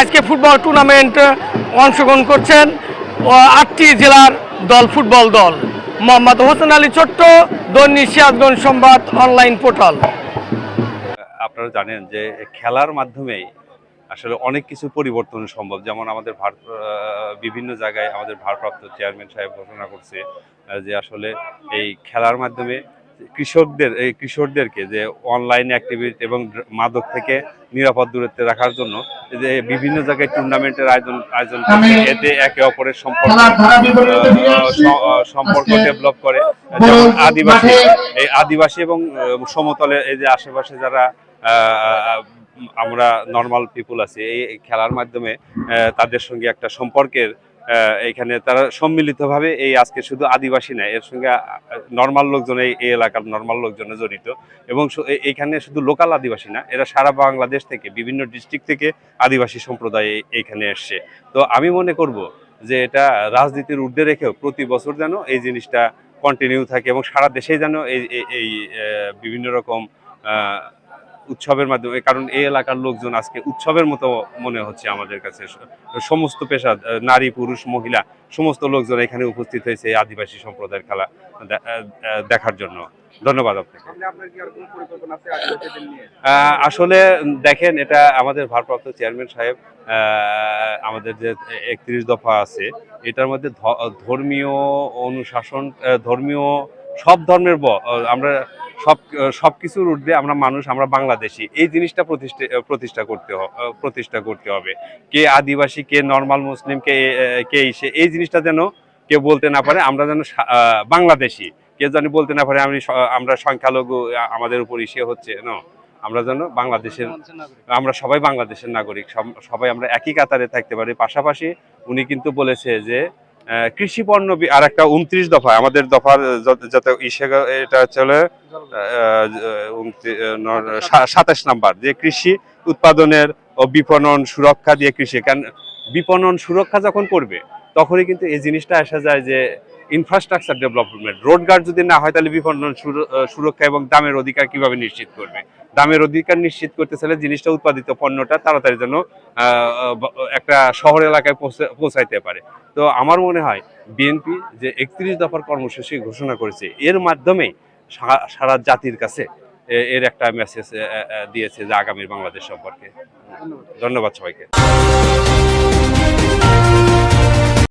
আজকে football tournament অংশগ্রহণ করছেন আটটি জেলার দল, ফুটবল দল। মোহাম্মদ হোসেন আলী ছোট্ট, দৈনিক সিরাজগঞ্জ সংবাদ অনলাইন পোর্টাল আপনারা জানেন যে খেলার মাধ্যমেই আসলে অনেক কিছু পরিবর্তন সম্ভব। যেমন আমাদের ভার বিভিন্ন জায়গায় আমাদের ভারপ্রাপ্ত চেয়ারম্যান সাহেব ঘোষণা করছে যে আসলে এই খেলার মাধ্যমে কৃষকদের এই কৃষকদেরকে যে অনলাইন অ্যাক্টিভিটি এবং মাদক থেকে নিরাপদ দূরত্বে রাখার জন্য যে বিভিন্ন জায়গায় টুর্নামেন্টের আয়োজন আয়োজন এতে একে অপরের সম্পর্ক সম্পর্ক ডেভেলপ করে। যেমন আদিবাসী এই আদিবাসী এবং সমতলে এই যে আশেপাশে যারা আমরা নর্মাল পিপুল আছি এই খেলার মাধ্যমে তাদের সঙ্গে একটা সম্পর্কের এখানে তারা সম্মিলিতভাবে এই আজকে শুধু আদিবাসী না, এর সঙ্গে নর্মাল লোকজন এই এলাকার নর্মাল লোকজনে জড়িত এবং এখানে শুধু লোকাল আদিবাসী না, এরা সারা বাংলাদেশ থেকে, বিভিন্ন ডিস্ট্রিক্ট থেকে আদিবাসী সম্প্রদায় এইখানে এসছে। তো আমি মনে করব যে এটা রাজনীতির ঊর্ধ্বে রেখেও প্রতি বছর যেন এই জিনিসটা কন্টিনিউ থাকে এবং সারা দেশেই যেন এই, এই- বিভিন্ন রকম উৎসবের মাধ্যমে কারণ এই এলাকার লোকজন আজকে উৎসবের মতো মনে হচ্ছে আমাদের কাছে। সমস্ত পেশা নারী পুরুষ মহিলা সমস্ত লোকজন এখানে উপস্থিত হয়েছে এই আদিবাসী সম্প্রদায়ের খেলা দেখার জন্য। ধন্যবাদ আপনাকে। আসলে দেখেন এটা আমাদের ভারপ্রাপ্ত চেয়ারম্যান সাহেব আমাদের যে একত্রিশ দফা আছে এটার মধ্যে ধর্মীয় অনুশাসন ধর্মীয় সব ধর্মের আমরা সব সব কিছুর ঊর্ধ্বে আমরা মানুষ, আমরা বাংলাদেশি। এই জিনিসটা প্রতিষ্ঠা প্রতিষ্ঠা করতে প্রতিষ্ঠা করতে হবে। কে আদিবাসী, কে নর্মাল মুসলিম কে কে ইসে, এই জিনিসটা যেন কেউ বলতে না পারে, আমরা যেন বাংলাদেশি। কেউ যেন বলতে না পারে, আমি আমরা সংখ্যালঘু আমাদের উপর ইসে হচ্ছে, ন? আমরা যেন বাংলাদেশের, আমরা সবাই বাংলাদেশের নাগরিক সব- সবাই আমরা একই কাতারে থাকতে পারি। পাশাপাশি উনি কিন্তু বলেছে যে কৃষি পণ্য আর একটা উনত্রিশ দফা, আমাদের দফার যত- এটা চলে সাতাশ নাম্বার, যে কৃষি উৎপাদনের ও বিপণন সুরক্ষা দিয়ে কৃষি। কারণ বিপণন সুরক্ষা যখন করবে, তখনই কিন্তু এই জিনিসটা আসা যায় যে ইনফ্রাস্ট্রাকচার ডেভেলপমেন্ট রোডগার্ড যদি না হয়, তাহলে বিপণন সুরক্ষা এবং দামের অধিকার কীভাবে নিশ্চিত করবে? দামের অধিকার নিশ্চিত করতে চাইলে জিনিসটা উৎপাদিত পণ্যটা তাড়াতাড়ি যেন একটা শহর এলাকায় পৌঁছে- পৌঁছাইতে পারে। তো আমার মনে হয় বিএনপি যে একত্রিশ দফার কর্মসূচি ঘোষণা করেছে, এর মাধ্যমে সারা জাতির কাছে এর একটা মেসেজ দিয়েছে যে আগামীর বাংলাদেশ সম্পর্কে। ধন্যবাদ সবাইকে।